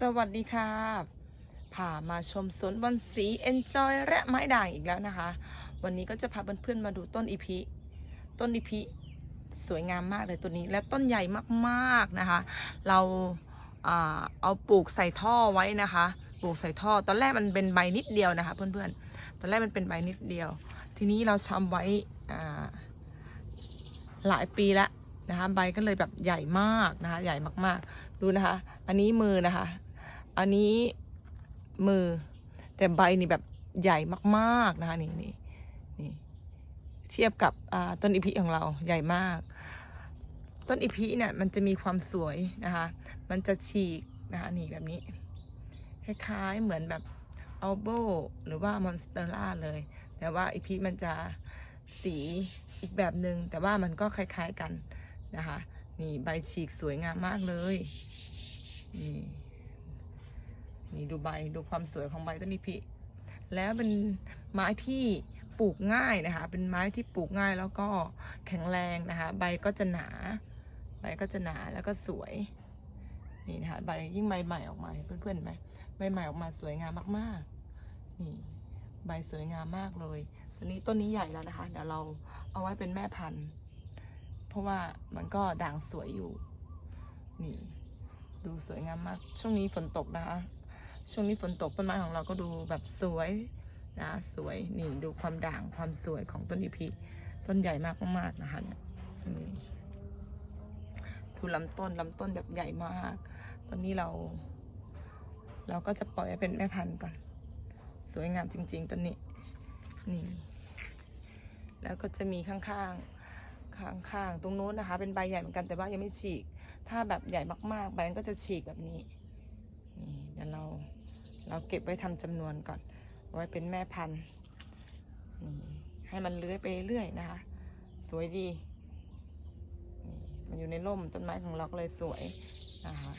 สวัสดีค่ะพามาชมสวนบอนสี Enjoy และไม้ด่างอีกแล้วนะคะ วันนี้ก็จะพาเพื่อนๆมาดูต้นอีพีต้นอีพีสวยงามมากเลยตัวนี้ และต้นใหญ่มากๆนะคะ เราเอาปลูกใส่ท่อไว้นะคะ ปลูกใส่ท่อ ตอนแรกมันเป็นใบนิดเดียวนะคะ เพื่อนๆ ตอนแรกมันเป็นใบนิดเดียว ทีนี้เราชำไว้หลายปีแล้วนะคะ ใบก็เลยแบบใหญ่มากนะคะ ใหญ่มากๆ ดูนะคะ อันนี้มือนะคะ อันนี้มือ แต่ใบนี่แบบใหญ่มากๆนะคะนี่นี่นี่เทียบกับต้นอีพีของเราใหญ่มาก ต้นอีพีเนี่ยมันจะมีความสวยนะคะ มันจะฉีกนะคะนี่แบบนี้ คล้ายๆเหมือนแบบอัลโบหรือว่ามอนสเตอร่าเลย แต่ว่าอีพีมันจะสีอีกแบบหนึง่งแต่ว่ามันก็คล้ายๆกันนะคะ นี่ใบฉีกสวยงามมากเลย นี่ นี่ดูใบดูความสวยของใบต้นนิพิแล้วเป็นไม้ที่ปลูกง่ายนะคะ เป็นไม้ที่ปลูกง่ายแล้วก็แข็งแรงนะคะ ใบก็จะหนา ใบก็จะหนาแล้วก็สวย นี่นะคะใบยิ่งใบใหม่ออกมาเพื่อนๆเห็นไหมใบใหม่ออกมาสวยงามมากๆ นี่ใบสวยงามมากเลยตอนนี้ต้นนี้ใหญ่แล้วนะคะ เดี๋ยวเราเอาไว้เป็นแม่พันธุ์ เพราะว่ามันก็ด่างสวยอยู่ นี่ ดูสวยงามมาก ช่วงนี้ฝนตกนะคะ ช่วงนี้ฝนตกต้นไม้ของเราก็ดูแบบสวยนะสวยนี่ดูความด่างความสวยของต้นอีพีต้นใหญ่มากมากนะคะเนี่ยดูลำต้นลำต้นแบบใหญ่มาก ตอนนี้เรา เราก็จะปล่อยให้เป็นแม่พันธุ์ก่อน สวยงามจริง ๆต้นนี้นี่ แล้วก็จะมีข้างๆ ข้างๆ ตรงโน้นนะคะ เป็นใบใหญ่เหมือนกันแต่ว่ายังไม่ฉีก ถ้าแบบใหญ่มากๆ ใบมันก็จะฉีกแบบนี้ นี่เดี๋ยวเรา เราเก็บไว้ทำจำนวนก่อน ไว้เป็นแม่พันธุ์ให้มันเลื้อยไปเรื่อยนะคะ สวยดี มันอยู่ในร่มต้นไม้ของเราก็เลยสวยนะคะ